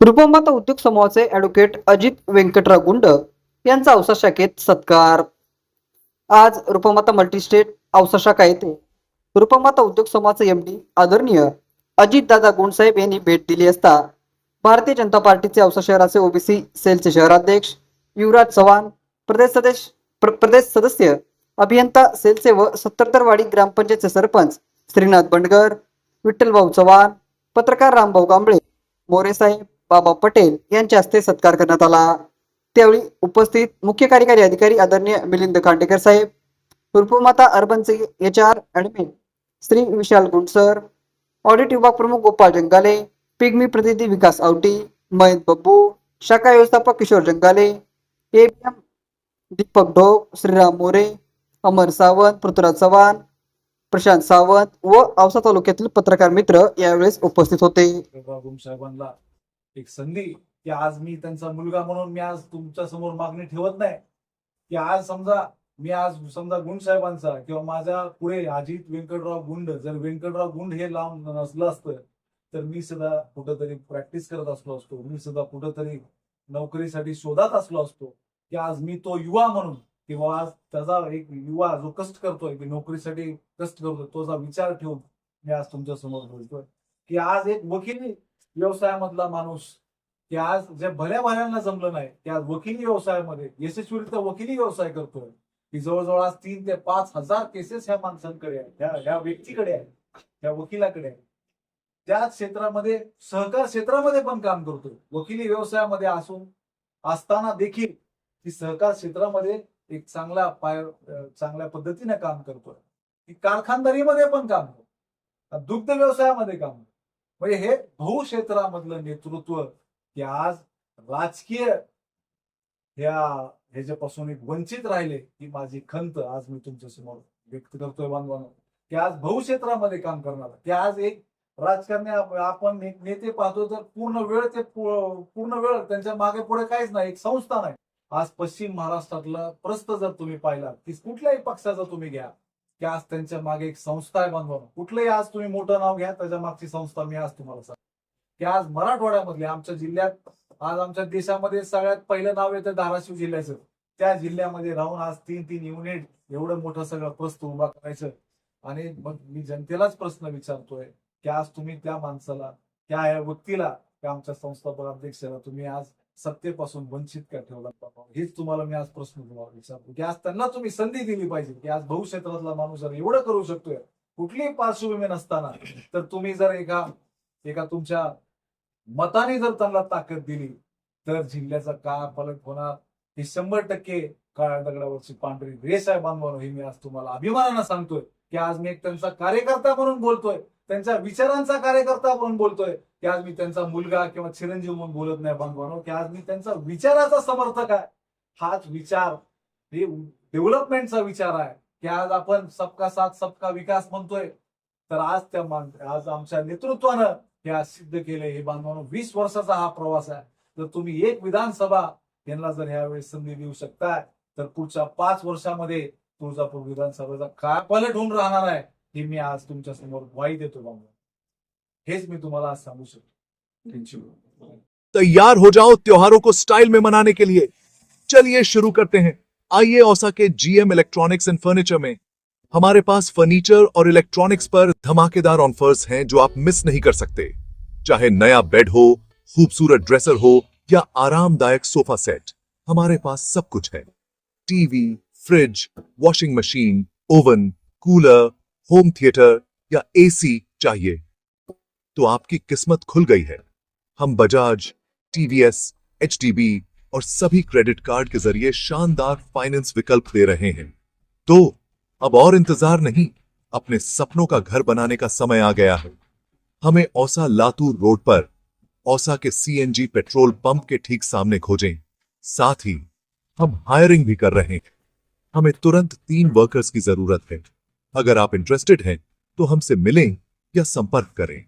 रूपमाता उद्योग समूहाचे ॲडव्होकेट अजित व्यंकटराव गुंड यांचा औसा शाखेत सत्कार. आज रूपमाता मल्टीस्टेट औसा शाखा येथे रूपमाता उद्योग समूहाचे एम डी आदरणीय अजितदादा गुंडसाहेब यांनी भेट दिली असता भारतीय जनता पार्टीचे औसा शहराचे ओबीसी सेलचे शहराध्यक्ष युवराज चव्हाण प्रदेश सदस्य प्र- प्रदेश सदस्य अभियंता सेलचे व सत्तरवाडी ग्रामपंचायतचे सरपंच श्रीनाथ बंडगर विठ्ठलभाऊ चव्हाण पत्रकार रामभाऊ कांबळे मोरे साहेब बाबा पटेल यांच्या हस्ते सत्कार करण्यात आला. त्यावेळी उपस्थित मुख्य कार्यकारी अधिकारी आदरणीय मिलिंद खांडेकर साहेब Roopmata urban H R admin Shri Vishal Gundsar audit विभाग प्रमुख गोपाळ जंगाले पिगमी प्रतिनिधी विकास आवटी मयंत बब्बू शाखा व्यवस्थापक किशोर जंगाले एबीएम दीपक ढोक श्रीराम मोरे अमर सावंत पृथ्वीराज चव्हाण प्रशांत सावंत व औसा तालुक्यातील पत्रकार मित्र यावेळेस उपस्थित होते. साहेबांना एक संधी की आज मी त्यांचा मुलगा म्हणून मी आज तुमच्यासमोर मागणी ठेवत नाही. की आज समजा मी आज समजा गुंड साहेबांचा किंवा माझ्या पुढे अजित व्यंकटराव गुंड जर व्यंकटराव गुंड हे लांब नसलं असतं तर मी सुद्धा कुठंतरी प्रॅक्टिस करत असलो असतो. मी सुद्धा कुठंतरी नोकरीसाठी शोधात असलो असतो की आज मी तो युवा म्हणून किंवा आज त्याचा एक युवा जो कष्ट करतोय की नोकरीसाठी कष्ट करतोय तोचा विचार ठेवून मी आज तुमच्यासमोर बोलतोय. की आज एक वकील व्यवसायामधला माणूस की आज ज्या भल्या भाल्यांना जमलं नाही त्या वकिली व्यवसायामध्ये यशस्वीरित्या वकिली व्यवसाय करतोय की जवळजवळ आज तीन ते पाच हजार केसेस ह्या माणसांकडे आहेत ह्या ह्या व्यक्तीकडे आहेत त्या वकिलाकडे आहेत. त्याच क्षेत्रामध्ये सहकार क्षेत्रामध्ये पण काम करतोय. वकिली व्यवसायामध्ये असून असताना देखील ती सहकार क्षेत्रामध्ये एक चांगला पाय चांगल्या पद्धतीने काम करतोय. ती कारखानदारीमध्ये पण काम करतो दुग्ध व्यवसायामध्ये काम करतो. म्हणजे हे भाऊ क्षेत्रामधलं नेतृत्व की आज राजकीय ह्या ह्याच्यापासून एक वंचित राहिले ही माझी खंत आज मी तुमच्यासमोर व्यक्त करतोय बांधवांनो. की आज भाऊ क्षेत्रामध्ये काम करणार. की आज एक राजकारणी आपण एक नेते पाहतो तर पूर्ण वेळ ते पूर्ण वेळ त्यांच्या मागे पुढे काहीच नाही एक संस्था नाही. आज पश्चिम महाराष्ट्रातला प्रस्त जर तुम्ही पाहिला की कुठल्याही पक्षाचा तुम्ही घ्या. की आज त्यांच्या मागे एक संस्था आहे बांधवांनो. कुठलंही आज तुम्ही मोठं नाव घ्या त्याच्या मागची संस्था मी आज तुम्हाला सांग की आज मराठवाड्यामधले आमच्या जिल्ह्यात आज आमच्या देशामध्ये सगळ्यात पहिलं नाव येतं धाराशिव जिल्ह्याचं. त्या जिल्ह्यामध्ये राहून आज तीन तीन युनिट एवढं मोठं सगळं प्रस्त उभा करायचं. आणि मग मी जनतेलाच प्रश्न विचारतोय की आज तुम्ही त्या माणसाला त्या या व्यक्तीला आमच्या संस्थापक अध्यक्षाला तुम्ही आज सत्तेपासून वंचित का ठेवला? हेच तुम्हाला मी आज प्रश्न तुम्हाला विचारतो की आज त्यांना तुम्ही संधी दिली पाहिजे की आज भाऊ क्षेत्रातला माणूस जर एवढं करू शकतोय कुठलीही पार्श्वभूमी नसताना तर तुम्ही जर एका एका तुमच्या मताने जर त्यांना ताकद दिली तर जिल्ह्याचा काळ पालट होणार? हे शंभर टक्के काळ्या दगडावरची पांढरी रेस आहे बांधवानो हे मी आज तुम्हाला अभिमानानं सांगतोय की आज मी एक त्यांचा कार्यकर्ता म्हणून बोलतोय त्यांच्या विचारांचा कार्यकर्ता आपण बोलतोय. की आज मी त्यांचा मुलगा किंवा चिरंजीव म्हणून बोलत नाही बांधवानो. की आज मी त्यांचा विचाराचा समर्थक आहे. हाच विचार हे डेव्हलपमेंटचा विचार आहे. की आज आपण सबका साथ सबका विकास म्हणतोय. तर आज त्या मान- आज आमच्या नेतृत्वानं हे आज सिद्ध केले हे बांधवानो वीस वर्षाचा हा प्रवास आहे. तर तुम्ही एक विधानसभा यांना जर यावेळी संधी देऊ शकताय तर पुढच्या पाच वर्षामध्ये तुळजापूर विधानसभेचा काय पलट होऊन राहणार आहे. हे मी आज तुमच्या समोर ग्वाही देतो बाबा. हेच मी तुम्हाला आज सांगू शकतो. थँक्यू तैयार हो जाओ त्योहारों को स्टाइल में मनाने के लिए. चलिए शुरू करते हैं. आइए औसा के जीएम इलेक्ट्रॉनिक्स एंड फर्नीचर में. हमारे पास फर्नीचर और इलेक्ट्रॉनिक्स पर धमाकेदार ऑफर्स हैं जो आप मिस नहीं कर सकते. चाहे नया बेड हो, खूबसूरत ड्रेसर हो या आरामदायक सोफा सेट हमारे पास सब कुछ है. TV fridge washing machine oven cooler home theatre या एसी चाहिए। तो आपकी किस्मत खुल गई है। हम बजाज, टीवीएस, एचडीबी और सभी क्रेडिट कार्ड के ज़रिए शानदार फाइनेंस विकल्प दे रहे हैं। तो अब और इंतज़ार नहीं, अपने सपनों का घर बनाने का समय आ गया है। हमें औसा लातूर रोड पर, औसा के सीएनजी पेट्रोल पंप के ठीक सामने खोजें। साथ ही, हम हायरिंग भी कर रहे हैं। हमें तुरंत तीन वर्कर्स की ज़रूरत है। अगर आप इंटरेस्टेड हैं तो हमसे मिलें या संपर्क करें।